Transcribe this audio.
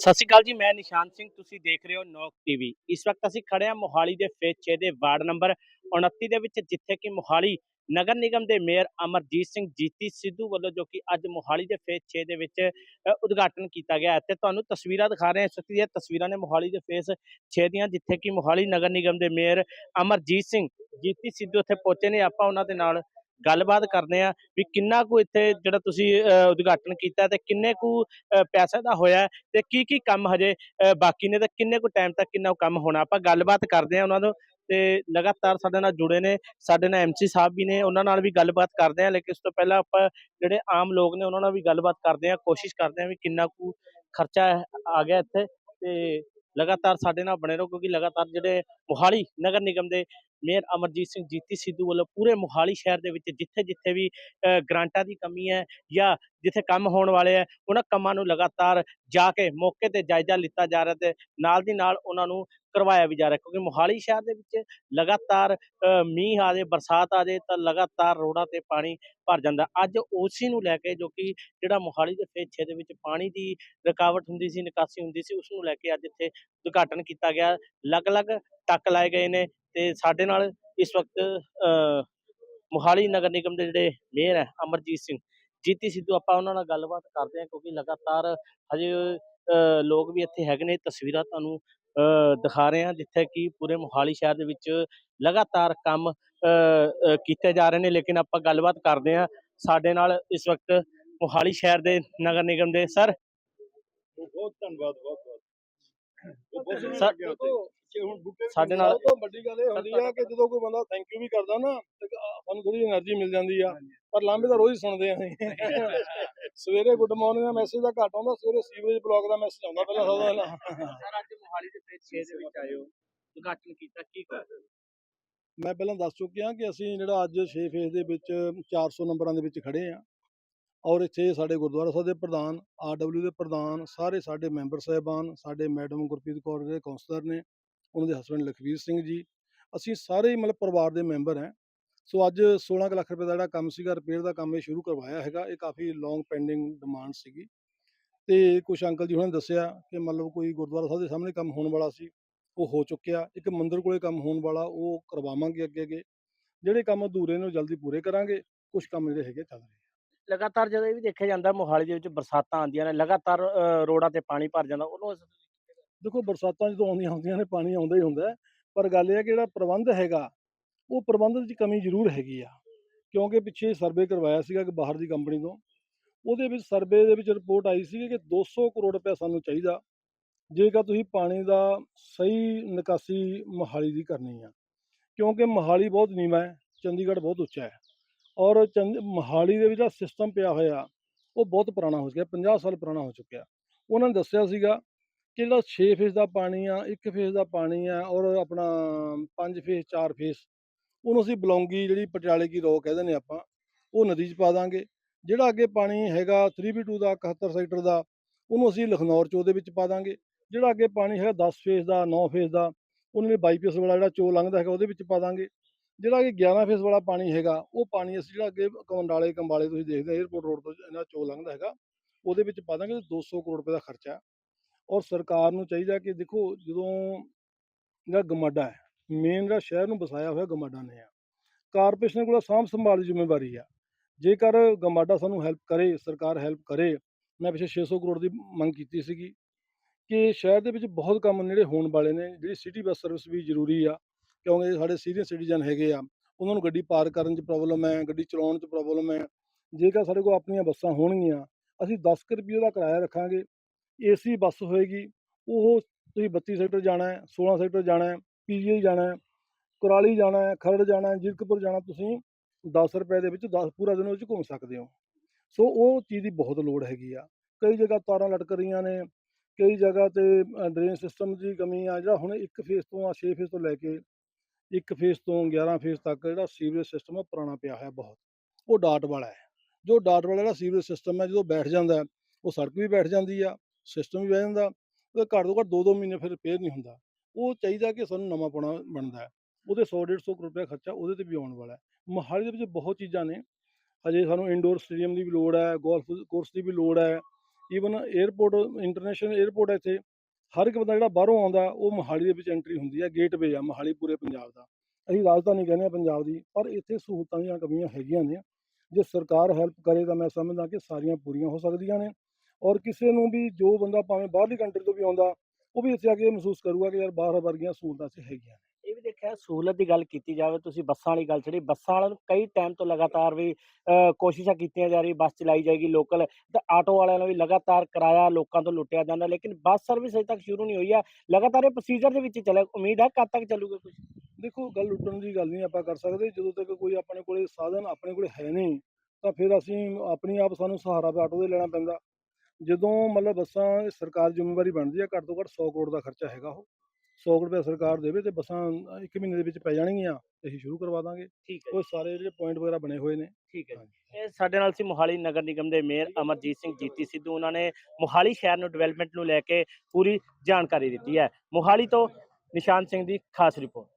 ਸਤਿ ਸ਼੍ਰੀ ਅਕਾਲ ਜੀ, ਮੈਂ ਨਿਸ਼ਾਨ ਸਿੰਘ, ਤੁਸੀਂ ਦੇਖ ਰਹੇ ਹੋ ਨੌਕ ਟੀਵੀ। ਇਸ ਵਕਤ ਅਸੀਂ ਖੜੇ ਹਾਂ ਮੋਹਾਲੀ ਦੇ ਫੇਜ਼ 6 ਦੇ ਵਾਰਡ ਨੰਬਰ 29 ਦੇ ਵਿੱਚ, ਜਿੱਥੇ ਕਿ ਮੋਹਾਲੀ ਨਗਰ ਨਿਗਮ ਦੇ ਮੇਅਰ ਅਮਰਜੀਤ ਸਿੰਘ ਜੀਤੀ ਸਿੱਧੂ ਵੱਲੋਂ ਜੋ ਕਿ ਅੱਜ ਮੋਹਾਲੀ ਦੇ ਫੇਜ਼ 6 ਦੇ ਵਿੱਚ ਉਦਘਾਟਨ ਕੀਤਾ ਗਿਆ ਹੈ। ਤੇ ਤੁਹਾਨੂੰ ਤਸਵੀਰਾਂ ਦਿਖਾ ਰਹੇ ਹਾਂ। ਇਸ ਦੀਆਂ ਤਸਵੀਰਾਂ ਨੇ ਮੋਹਾਲੀ ਦੇ ਫੇਸ 6 ਦੀਆਂ, ਜਿੱਥੇ ਕਿ ਮੋਹਾਲੀ ਨਗਰ ਨਿਗਮ ਦੇ ਮੇਅਰ ਅਮਰਜੀਤ ਸਿੰਘ ਜੀਤੀ ਸਿੱਧੂ ਉੱਥੇ ਪਹੁੰਚੇ ਨੇ। ਆਪਾਂ ਉਹਨਾਂ ਦੇ ਨਾਲ ਗੱਲਬਾਤ ਕਰਦੇ ਆ ਵੀ ਕਿੰਨਾ ਕੁ ਇੱਥੇ ਜਿਹੜਾ ਤੁਸੀਂ ਉਦਘਾਟਨ ਕੀਤਾ ਤੇ ਕਿੰਨੇ ਕੁ ਪੈਸੇ ਦਾ ਹੋਇਆ ਹੈ ਤੇ ਕੀ ਕੀ ਕੰਮ ਹਜੇ ਬਾਕੀ ਨੇ ਤੇ ਕਿੰਨੇ ਕੁ ਟਾਈਮ ਤੱਕ ਕਿੰਨਾ ਕੁ ਕੰਮ ਹੋਣਾ? ਆਪਾਂ ਗੱਲਬਾਤ ਕਰਦੇ ਆ ਉਹਨਾਂ ਨੂੰ ਤੇ ਲਗਾਤਾਰ ਸਾਡੇ ਨਾਲ ਜੁੜੇ ਨੇ, ਸਾਡੇ ਨਾਲ ਐਮਸੀ ਸਾਹਿਬ ਵੀ ਨੇ, ਉਹਨਾਂ ਨਾਲ ਵੀ ਗੱਲਬਾਤ ਕਰਦੇ ਆ, ਲੇਕਿਨ ਉਸ ਤੋਂ ਪਹਿਲਾਂ ਆਪਾਂ ਜਿਹੜੇ ਆਮ ਲੋਕ ਨੇ ਉਹਨਾਂ ਨਾਲ ਵੀ ਗੱਲਬਾਤ ਕਰਦੇ ਆ, ਕੋਸ਼ਿਸ਼ ਕਰਦੇ ਆ ਵੀ ਕਿੰਨਾ ਕੁ ਖਰਚਾ ਆ ਗਿਆ ਇੱਥੇ ਤੇ ਲਗਾਤਾਰ ਸਾਡੇ ਨਾਲ ਬਣੇ ਰਹੋ ਕਿਉਂਕਿ ਲਗਾਤਾਰ ਜਿਹੜੇ ਮੋਹਾਲੀ ਨਗਰ ਨਿਗਮ ਦੇ ਮੇਅਰ ਅਮਰਜੀਤ ਸਿੰਘ ਜੀਤੀ ਸਿੱਧੂ ਵੱਲੋਂ ਪੂਰੇ ਮੋਹਾਲੀ ਸ਼ਹਿਰ ਦੇ ਵਿੱਚ ਜਿੱਥੇ ਜਿੱਥੇ ਵੀ ਅ, ਗ੍ਰਾਂਟਾਂ ਦੀ ਕਮੀ ਹੈ ਜਾਂ ਜਿੱਥੇ ਕੰਮ ਹੋਣ ਵਾਲੇ ਹੈ ਉਹਨਾਂ ਕੰਮਾਂ ਨੂੰ ਲਗਾਤਾਰ ਜਾ ਕੇ ਮੌਕੇ ਤੇ ਜਾਇਜ਼ਾ ਲਿੱਤਾ ਜਾ ਰਿਹਾ ਤੇ ਨਾਲ ਦੀ ਨਾਲ ਉਹਨਾਂ ਨੂੰ ਕਰਵਾਇਆ ਵੀ ਜਾ ਰਿਹਾ ਕਿਉਂਕਿ ਮੋਹਾਲੀ ਸ਼ਹਿਰ ਦੇ ਵਿੱਚ ਲਗਾਤਾਰ ਮੀਂਹ ਆ ਜਾਏ ਬਰਸਾਤ ਆ ਜਾਏ ਤਾਂ ਲਗਾਤਾਰ ਰੋਡਾਂ ਤੇ ਪਾਣੀ ਭਰ ਜਾਂਦਾ। ਅੱਜ ਉਸੇ ਨੂੰ ਲੈ ਕੇ ਜੋ ਕਿ ਜਿਹੜਾ ਮੋਹਾਲੀ ਦੇ ਫੇਛੇ ਦੇ ਵਿੱਚ ਪਾਣੀ ਦੀ ਰੁਕਾਵਟ ਹੁੰਦੀ ਸੀ ਨਿਕਾਸੀ ਹੁੰਦੀ ਸੀ ਉਸ ਨੂੰ ਲੈ ਕੇ ਅੱਜ ਇੱਥੇ ਉਦਘਾਟਨ ਕੀਤਾ ਗਿਆ। ਅਲੱਗ-ਅਲੱਗ ਟੱਕ ਲਾਏ ਗਏ ਨੇ ਤੇ ਸਾਡੇ ਨਾਲ ਇਸ ਵਕਤ ਅ, ਮੋਹਾਲੀ ਨਗਰ ਨਿਗਮ ਦੇ ਜਿਹੜੇ ਮੇਅਰ ਹੈ ਅਮਰਜੀਤ ਸਿੰਘ ਜੀਤੀ ਸਿੱਧੂ ਆਪਾਂ ਉਹਨਾਂ ਨਾਲ ਗੱਲਬਾਤ ਕਰਦੇ ਹਾਂ ਕਿਉਂਕਿ ਲਗਾਤਾਰ ਹਜੇ ਅ, ਲੋਕ ਵੀ ਇੱਥੇ ਹੈਗੇ ਨੇ ਤਸਵੀਰਾਂ ਤੁਹਾਨੂੰ ਦਿਖਾ ਰਹੇ ਹਾਂ ਜਿੱਥੇ ਕਿ ਪੂਰੇ ਮੁਹਾਲੀ ਸ਼ਹਿਰ ਦੇ ਵਿੱਚ ਲਗਾਤਾਰ ਕੰਮ ਕੀਤੇ ਜਾ ਰਹੇ ਨੇ। ਲੇਕਿਨ ਆਪਾਂ ਗੱਲਬਾਤ ਕਰਦੇ ਹਾਂ ਸਾਡੇ ਨਾਲ ਇਸ ਵਕਤ ਮੁਹਾਲੀ ਸ਼ਹਿਰ ਦੇ ਨਗਰ ਨਿਗਮ ਦੇ ਸਰ। ਬਹੁਤ ਧੰਨਵਾਦ ਬਹੁਤ ਸਾਡੇ ਨਾਲ ਤੋਂ ਵੱਡੀ ਗੱਲ ਇਹ ਹੁੰਦੀ ਆ ਕਿ ਜਦੋਂ ਕੋਈ ਬੰਦਾ ਥੈਂਕ ਯੂ ਵੀ ਕਰਦਾ ਨਾ ਸਾਨੂੰ ਥੋੜੀ એનર્ਜੀ ਮਿਲ ਜਾਂਦੀ ਆ। ਪਰ ਲਾਂਬੇ ਦਾ ਰੋਜ਼ ਸੁਣਦੇ ਅਸੀਂ। ਸਵੇਰੇ ਗੁੱਡ ਮਾਰਨਿੰਗ ਦਾ ਮੈਸੇਜ ਦਾ ਘੱਟ ਆਉਂਦਾ ਸਵੇਰੇ ਸੀਵਰੇਜ ਬਲੌਕ ਦਾ ਮੈਸੇਜ ਆਉਂਦਾ ਪਹਿਲਾਂ ਸਭ ਤੋਂ ਪਹਿਲਾਂ। ਸਰ ਅੱਜ ਮੋਹਾਲੀ ਦੇ ਫੇਜ਼ 6 ਦੇ ਵਿੱਚ ਆਏ ਹੋ। ਉਦਘਾਟਨ ਕੀਤਾ ਕੀ ਕਰ ਮੈਂ ਪਹਿਲਾਂ ਦੱਸ ਚੁੱਕਿਆ ਕਿ ਅਸੀਂ ਜਿਹੜਾ ਅੱਜ 6 ਫੇਜ਼ ਦੇ ਵਿੱਚ 400 ਨੰਬਰਾਂ ਦੇ ਵਿੱਚ ਖੜੇ ਆ ਔਰ ਇੱਥੇ ਸਾਡੇ ਗੁਰਦੁਆਰਾ ਸਾਹਿਬ ਦੇ ਪ੍ਰਧਾਨ ਆਰਡਬਲਯੂ ਦੇ ਪ੍ਰਧਾਨ ਸਾਰੇ ਸਾਡੇ ਮੈਂਬਰ ਸਾਹਿਬਾਨ ਸਾਡੇ ਮੈਡਮ ਗੁਰਪ੍ਰੀਤ ਕੌਰ ਦੇ ਕਾਉਂਸਲਰ ਨੇ ਉਹਨਾਂ ਦੇ ਹਸਬੰਡ ਲਖਵੀਰ ਸਿੰਘ ਜੀ ਅਸੀਂ ਸਾਰੇ ਮਤਲਬ ਪਰਿਵਾਰ ਦੇ ਮੈਂਬਰ ਹਾਂ। ਸੋ ਅੱਜ 16 ਕੁ ਲੱਖ ਰੁਪਏ ਦਾ ਜਿਹੜਾ ਕੰਮ ਸੀਗਾ ਰਿਪੇਅਰ ਦਾ ਕੰਮ ਇਹ ਸ਼ੁਰੂ ਕਰਵਾਇਆ ਹੈਗਾ। ਇਹ ਕਾਫੀ ਲੌਂਗ ਪੈਂਡਿੰਗ ਡਿਮਾਂਡ ਸੀਗੀ। ਤੇ ਕੁਝ ਅੰਕਲ ਜੀ ਉਹਨਾਂ ਦੱਸਿਆ ਕਿ ਮਤਲਬ ਕੋਈ ਗੁਰਦੁਆਰਾ ਸਾਹਿਬ ਦੇ ਸਾਹਮਣੇ ਕੰਮ ਹੋਣ ਵਾਲਾ ਸੀ ਉਹ ਹੋ ਚੁੱਕਿਆ। ਇੱਕ ਮੰਦਿਰ ਕੋਲੇ ਕੰਮ ਹੋਣ ਵਾਲਾ ਉਹ ਕਰਵਾਵਾਂਗੇ ਅੱਗੇ ਅੱਗੇ। ਜਿਹੜੇ ਕੰਮ ਅਧੂਰੇ ਨੇ ਉਹ ਜਲਦੀ ਪੂਰੇ ਕਰਾਂਗੇ। ਕੁਝ ਕੰਮ ਜਿਹੜੇ ਹੈਗੇ ਚੱਲ ਰਹੇ। ਲਗਾਤਾਰ ਜਦੋਂ ਇਹ ਵੀ ਦੇਖਿਆ ਜਾਂਦਾ ਮੋਹਾਲੀ ਦੇ ਵਿੱਚ ਬਰਸਾਤਾਂ ਆਉਂਦੀਆਂ ਨੇ ਲਗਾਤਾਰ ਰੋਡਾਂ ਤੇ ਪਾਣੀ ਭਰ ਜਾਂਦਾ ਉਹਨੂੰ ਦੇਖੋ ਬਰਸਾਤਾਂ ਜਦੋਂ ਆਉਂਦੀਆਂ ਹੁੰਦੀਆਂ ਨੇ ਪਾਣੀ ਆਉਂਦਾ ਹੀ ਹੁੰਦਾ ਪਰ ਗੱਲ ਇਹ ਹੈ ਕਿ ਜਿਹੜਾ ਪ੍ਰਬੰਧ ਹੈਗਾ ਉਹ ਪ੍ਰਬੰਧ ਦੀ ਕਮੀ ਜ਼ਰੂਰ ਹੈਗੀ ਆ। ਕਿਉਂਕਿ ਪਿੱਛੇ ਸਰਵੇ ਕਰਵਾਇਆ ਸੀਗਾ ਕਿ ਬਾਹਰ ਦੀ ਕੰਪਨੀ ਤੋਂ। ਉਹਦੇ ਵਿੱਚ ਸਰਵੇ ਦੇ ਵਿੱਚ ਰਿਪੋਰਟ ਆਈ ਸੀ ਕਿ 200 ਕਰੋੜ ਰੁਪਏ ਸਾਨੂੰ ਚਾਹੀਦਾ। ਜੇਕਰ ਤੁਸੀਂ ਪਾਣੀ ਦਾ ਸਹੀ ਨਿਕਾਸੀ ਮੋਹਾਲੀ ਦੀ ਕਰਨੀ ਆ। ਕਿਉਂਕਿ ਮੋਹਾਲੀ ਬਹੁਤ ਨੀਵਾਂ ਹੈ, ਚੰਡੀਗੜ੍ਹ ਬਹੁਤ ਉੱਚਾ ਹੈ। ਔਰ ਚੰਦ, ਮੋਹਾਲੀ ਦੇ ਵਿੱਚ ਜਿਹੜਾ ਸਿਸਟਮ ਪਿਆ ਹੋਇਆ, ਉਹ ਬਹੁਤ ਪੁਰਾਣਾ ਹੋ ਗਿਆ 50 ਸਾਲ ਪੁਰਾਣਾ ਹੋ ਚੁੱਕਿਆ। ਉਹਨਾਂ ਨੇ ਦੱਸਿਆ ਸੀਗਾ ਕਿ ਜਿਹੜਾ 6 ਫੇਸ ਦਾ ਪਾਣੀ ਆ 1 ਫੇਸ ਦਾ ਪਾਣੀ ਆ ਔਰ ਆਪਣਾ 5 ਫੇਸ 4 ਫੇਸ ਉਹਨੂੰ ਅਸੀਂ ਬਲੌਂਗੀ ਜਿਹੜੀ ਪਟਿਆਲੇ ਕੀ ਰੋ ਕਹਿੰਦੇ ਨੇ ਆਪਾਂ, ਉਹ ਨਦੀ 'ਚ ਪਾ ਦਾਂਗੇ। ਜਿਹੜਾ ਅੱਗੇ ਪਾਣੀ ਹੈਗਾ 3B2 ਦਾ 71 ਸੈਕਟਰ ਦਾ, ਉਹਨੂੰ ਅਸੀਂ ਲਖਨੌਰ 'ਚ ਉਹਦੇ ਵਿੱਚ ਪਾ ਦਾਂਗੇ। ਜਿਹੜਾ ਅੱਗੇ ਪਾਣੀ ਹੈਗਾ 10 ਫੇਸ ਦਾ 9 ਫੇਸ ਦਾ, ਉਹਨੂੰ ਬਾਈਪੀਐਸ ਵਾਲਾ ਜਿਹੜਾ ਚੋ ਲੰਘਦਾ ਹੈਗਾ ਉਹਦੇ ਵਿੱਚ ਪਾ ਦਾਂਗੇ। ਜਿਹੜਾ ਕਿ 11 ਫੇਸ ਵਾਲਾ ਪਾਣੀ ਹੈਗਾ, ਉਹ ਪਾਣੀ ਅਸੀਂ ਜਿਹੜਾ ਅੱਗੇ ਕੰਡਾਲੇ ਕੰਬਾਲੇ ਤੁਸੀਂ ਦੇਖਦੇ 에어ਪੋਰਟ ਰੋਡ ਤੋਂ ਇਹਨਾਂ ਚੋ ਲੰਘਦਾ ਹੈਗਾ, ਉਹਦੇ ਵਿੱਚ ਪਾ ਦਾਂਗੇ 200 ਕਰੋੜ ਰੁਪਏ ਦਾ ਖਰਚਾ। ਔਰ ਸਰਕਾਰ ਨੂੰ ਚਾਹੀਦਾ ਕਿ ਦੇਖੋ ਜਦੋਂ ਜਿਹੜਾ ਗਮਾਡਾ ਹੈ ਮੇਨ ਜਿਹੜਾ ਸ਼ਹਿਰ ਨੂੰ ਵਸਾਇਆ ਹੋਇਆ ਗਮਾਡਾ ਨੇ ਆ। ਕਾਰਪੋਰੇਸ਼ਨ ਕੋਲ ਸਾਂਭ ਸੰਭਾਲ ਦੀ ਜ਼ਿੰਮੇਵਾਰੀ ਆ। ਜੇਕਰ ਗਮਾਡਾ ਸਾਨੂੰ ਹੈਲਪ ਕਰੇ, ਸਰਕਾਰ ਹੈਲਪ ਕਰੇ, ਮੈਂ ਪਿਛੇ 600 ਕਰੋੜ ਦੀ ਮੰਗ ਕੀਤੀ ਸੀਗੀ ਕਿ ਸ਼ਹਿਰ ਦੇ ਵਿੱਚ ਬਹੁਤ ਕੰਮ ਜਿਹੜੇ ਹੋਣ ਵਾਲੇ ਨੇ, ਜਿਹੜੀ ਸਿਟੀ ਬੱਸ ਸਰਵਿਸ ਵੀ ਜ਼ਰੂਰੀ ਆ, ਕਿਉਂਕਿ ਸਾਡੇ ਸੀਨੀਅਰ ਸਿਟੀਜ਼ਨ ਹੈਗੇ ਆ, ਉਹਨਾਂ ਨੂੰ ਗੱਡੀ ਪਾਰ ਕਰਨ 'ਚ ਪ੍ਰੋਬਲਮ ਹੈ, ਗੱਡੀ ਚਲਾਉਣ 'ਚ ਪ੍ਰੋਬਲਮ ਹੈ। ਜੇਕਰ ਸਾਡੇ ਕੋਲ ਆਪਣੀਆਂ ਬੱਸਾਂ ਹੋਣਗੀਆਂ, ਅਸੀਂ 10 ਕੁ ਰੁਪਏ ਦਾ ਕਿਰਾਇਆ ਰੱਖਾਂਗੇ। ਏਸੀ ਬੱਸ ਹੋਏਗੀ, ਉਹ ਤੁਸੀਂ 32 ਸੈਕਟਰ ਜਾਣਾ ਹੈ 16 ਸੈਕਟਰ ਜਾਣਾ ਹੈ ਪੀਜੀਆਈ ਜਾਣਾ ਹੈ, ਕੁਰਾਲੀ ਜਾਣਾ ਹੈ, ਖਰੜ ਜਾਣਾ ਹੈ, ਜੀਰਕਪੁਰ ਜਾਣਾ ਤੁਸੀਂ 10 ਰੁਪਏ ਦੇ ਵਿੱਚ 10 ਪੂਰਾ ਦਿਨ ਉਹ 'ਚ ਘੁੰਮ ਸਕਦੇ ਹੋ। ਸੋ ਉਹ ਚੀਜ਼ ਦੀ ਬਹੁਤ ਲੋੜ ਹੈਗੀ ਆ। ਕਈ ਜਗ੍ਹਾ ਤਾਰਾਂ ਲਟਕ ਰਹੀਆਂ ਨੇ, ਕਈ ਜਗ੍ਹਾ ਤੇ ਡਰੇਨ ਸਿਸਟਮ ਦੀ ਕਮੀ ਆ, ਜਿਹੜਾ ਹੁਣ ਇੱਕ ਫੇਸ ਤੋਂ ਆ 6 ਫੇਸ ਤੋਂ ਲੈ ਕੇ ਇੱਕ ਫੇਸ ਤੋਂ 11 ਫੇਸ ਤੱਕ ਜਿਹੜਾ ਸੀਵਰੇਜ ਸਿਸਟਮ ਆ ਪੁਰਾਣਾ ਪਿਆ ਹੋਇਆ ਬਹੁਤ। ਉਹ ਡਾਟ ਵਾਲਾ ਹੈ। ਜੋ ਡਾਟ ਵਾਲਾ ਜਿਹੜਾ ਸੀਵਰੇਜ ਸਿਸਟਮ ਹੈ, ਜਦੋਂ ਬੈਠ ਜਾਂਦਾ ਉਹ ਸੜਕ ਵੀ ਬੈਠ ਜਾਂਦੀ ਆ ਸਿਸਟਮ ਵੀ ਬਹਿ ਜਾਂਦਾ ਉਹ ਘੱਟ ਤੋਂ ਘੱਟ ਦੋ ਦੋ ਮਹੀਨੇ ਫਿਰ ਰਿਪੇਅਰ ਨਹੀਂ ਹੁੰਦਾ। ਉਹ ਚਾਹੀਦਾ ਕਿ ਸਾਨੂੰ ਨਵਾਂ ਪਾਉਣਾ ਬਣਦਾ ਹੈ। ਉਹਦੇ 100 150 ਕਰੋੜ ਰੁਪਏ ਖਰਚਾ ਉਹਦੇ ਤੇ ਵੀ ਆਉਣ ਵਾਲਾ ਹੈ। ਮੋਹਾਲੀ ਦੇ ਵਿੱਚ ਬਹੁਤ ਚੀਜ਼ਾਂ ਨੇ। ਹਜੇ ਸਾਨੂੰ ਇੰਡੋਰ ਸਟੇਡੀਅਮ ਦੀ ਵੀ ਲੋੜ ਹੈ ਗੋਲਫ ਕੋਰਸ ਦੀ ਵੀ ਲੋੜ ਹੈ। ਈਵਨ 에ਅਰਪੋਰਟ ਇੰਟਰਨੈਸ਼ਨਲ 에ਅਰਪੋਰਟ ਹੈ ਇੱਥੇ। ਹਰ ਇੱਕ ਬੰਦਾ ਜਿਹੜਾ ਬਾਹਰੋਂ ਆਉਂਦਾ, ਉਹ ਮੋਹਾਲੀ ਦੇ ਵਿੱਚ ਐਂਟਰੀ ਹੁੰਦੀ ਹੈ ਗੇਟਵੇ ਆ ਮੋਹਾਲੀ ਪੂਰੇ ਪੰਜਾਬ ਦਾ। ਅਸੀਂ ਰਾਜਧਾਨੀ ਕਹਿੰਦੇ ਆ ਪੰਜਾਬ ਦੀ, ਪਰ ਇੱਥੇ ਸਹੂਲਤਾਂ ਦੀਆਂ ਕਮੀਆਂ ਹੈਗੀਆਂ ਨੇ। ਜੇ ਸਰਕਾਰ ਹੈਲਪ ਕਰੇ ਤਾਂ ਮੈਂ ਸਮਝਦਾ ਕਿ ਸਾਰੀਆਂ ਪੂਰੀਆਂ ਹੋ ਸਕਦੀਆਂ ਨੇ। ਔਰ ਕਿਸੇ ਨੂੰ ਵੀ ਜੋ ਬੰਦਾ ਭਾਵੇਂ ਬਾਹਰਲੀ ਕੰਟਰੀ ਤੋਂ ਵੀ ਆਉਂਦਾ ਉਹ ਵੀ ਇੱਥੇ ਆ ਕੇ ਮਹਿਸੂਸ ਕਰੂਗਾ ਕਿ ਯਾਰ ਬਾਹਰ ਵਰਗੀਆਂ ਸਹੂਲਤਾਂ ਇੱਥੇ ਹੈਗੀਆਂ ਇਹ ਵੀ ਦੇਖਿਆ ਸਹੂਲਤ ਦੀ ਗੱਲ ਕੀਤੀ ਜਾਵੇ ਤੁਸੀਂ ਬੱਸਾਂ ਵਾਲੀ ਗੱਲ ਛੜੀ ਬੱਸਾਂ ਵਾਲਿਆਂ ਨੂੰ ਕਈ ਟਾਈਮ ਤੋਂ ਲਗਾਤਾਰ ਵੀ ਕੋਸ਼ਿਸ਼ਾਂ ਕੀਤੀਆਂ ਜਾ ਰਹੀ ਬੱਸ ਚਲਾਈ ਜਾਏਗੀ ਲੋਕਲ ਤੇ ਆਟੋ ਵਾਲਿਆਂ ਨੂੰ ਵੀ ਲਗਾਤਾਰ ਕਿਰਾਇਆ ਲੋਕਾਂ ਤੋਂ ਲੁੱਟਿਆ ਜਾਂਦਾ ਲੇਕਿਨ ਬੱਸ ਸਰਵਿਸ ਅਜੇ ਤੱਕ ਸ਼ੁਰੂ ਨਹੀਂ ਹੋਈ ਆ ਲਗਾਤਾਰ ਇਹ ਪ੍ਰੋਸੀਜਰ ਦੇ ਵਿੱਚ ਚੱਲੇ ਉਮੀਦ ਹੈ ਕਦ ਤੱਕ ਚੱਲੂਗਾ ਕੁਝ ਦੇਖੋ ਗੱਲ ਲੁੱਟਣ ਦੀ ਗੱਲ ਨਹੀਂ ਆਪਾਂ ਕਰ ਸਕਦੇ ਜਦੋਂ ਤੱਕ ਕੋਈ ਆਪਣੇ ਕੋਲੇ ਸਾਧਨ ਆਪਣੇ ਕੋਲੇ ਹੈ ਨਹੀਂ ਤਾਂ ਫਿਰ ਅਸੀਂ ਆਪਣੀ ਆਪ ਸਾਨੂੰ ਸਹਾਰਾ ਆਟੋ ਦੇ ਲੈਣਾ ਪੈਂਦਾ। ਜਦੋਂ ਮਤਲਬ ਬੱਸਾਂ ਸਰਕਾਰ ਜ਼ਿੰਮੇਵਾਰੀ ਬਣਦੀ ਹੈ ਘੱਟ ਤੋਂ ਘੱਟ 100 ਕਰੋੜ ਦਾ ਖਰਚਾ ਹੈਗਾ ਉਹ। 100 ਕਰੋੜ ਰੁਪਏ ਸਰਕਾਰ ਦੇਵੇ ਤੇ ਬੱਸਾਂ ਇੱਕ ਮਹੀਨੇ ਦੇ ਵਿੱਚ ਪੈ ਜਾਣਗੀਆਂ ਅਸੀਂ ਸ਼ੁਰੂ ਕਰਵਾ ਦਾਂਗੇ। ਠੀਕ ਹੈ ਉਹ ਸਾਰੇ ਜਿਹੜੇ ਪੁਆਇੰਟ ਵਗੈਰਾ ਬਣੇ ਹੋਏ ਨੇ। ਠੀਕ ਹੈ। ਇਹ ਸਾਡੇ ਨਾਲ ਸੀ ਮੋਹਾਲੀ ਨਗਰ ਨਿਗਮ ਦੇ ਮੇਅਰ ਅਮਰਜੀਤ ਸਿੰਘ ਜੀਤੀ ਸਿੱਧੂ। ਉਹਨਾਂ ਨੇ ਮੋਹਾਲੀ ਸ਼ਹਿਰ ਨੂੰ ਡਿਵੈਲਪਮੈਂਟ ਨੂੰ ਲੈ ਕੇ ਪੂਰੀ ਜਾਣਕਾਰੀ ਦਿੱਤੀ ਹੈ। ਮੋਹਾਲੀ ਤੋਂ ਨਿਸ਼ਾਨ ਸਿੰਘ ਦੀ ਖਾਸ ਰਿਪੋਰਟ।